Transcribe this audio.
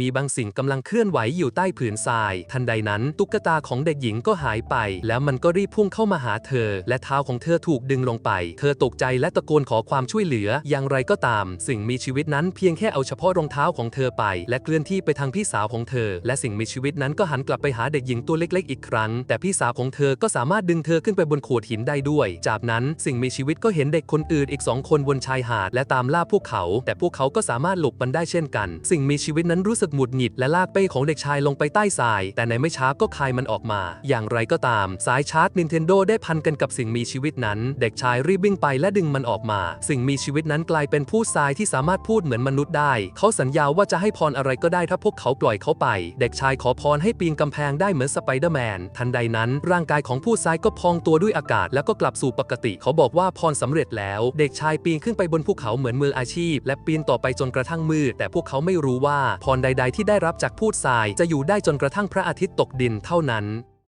มีบางสิ่งกำลังเคลื่อนไหวอยู่ใต้ผืนทราย ทันใดนั้น ตุ๊กตาของเด็กหญิงก็หายไป แล้วมันก็รีบพุ่งเข้ามาหาเธอ และเท้าของเธอถูกดึงลงไป เธอตกใจและตะโกนขอความช่วยเหลือ อย่างไรก็ตาม สิ่งมีชีวิตนั้นเพียงแค่เอาเฉพาะรองเท้าของเธอไป และเคลื่อนที่ไปทางพี่สาวของเธอ และสิ่งมีชีวิตนั้นก็หันกลับไปหาเด็กหญิงตัวเล็ก ๆ อีกครั้ง แต่พี่สาวของเธอก็สามารถดึงเธอขึ้นไปบนโขดหินได้ด้วย จากนั้นสิ่งมีชีวิตก็เห็นเด็กคนอื่นอีกสองคนบนชายหาดและตามล่าพวกเขา แต่พวกเขาก็สามารถหลบมันได้เช่นกัน สิ่งมีชีวิตนั้นรู้สึกหงุดหงิดและลากเป้ของเด็กชายลงไปใต้ทราย แต่ในไม่ช้าก็คายมันออกมา อย่างไรก็ตาม สายชาร์จ Nintendo ได้พันกันกับสิ่งมีชีวิตนั้น เด็กชายรีบวิ่งไปและดึงมันออกมา สิ่งมีชีวิตนั้นกลายเป็นผู้ทรายที่สามารถพูดเหมือนมนุษย์ได้ เขาสัญญาว่าจะให้พรอะไรก็ได้ถ้าพวกเขาปล่อยเขาไป เด็กชายขอพรให้ปีนกำแพงได้เหมือนสไปเดอร์แมน ทันใดนั้น ร่างกายของผู้ทรายก็พองตัวด้วยอากาศ แล้วก็กลับสู่ปกติ เขาบอกว่าพรสำเร็จแล้ว เด็กชายปีนขึ้นไปบนภูเขาเหมือนมืออาชีพ และปีนต่อไปจนกระทั่งมืดแต่พวกเขาไม่รู้ว่าพรใดใดที่ได้รับจากพูดทรายจะอยู่ได้จนกระทั่งพระอาทิตย์ตกดินเท่านั้น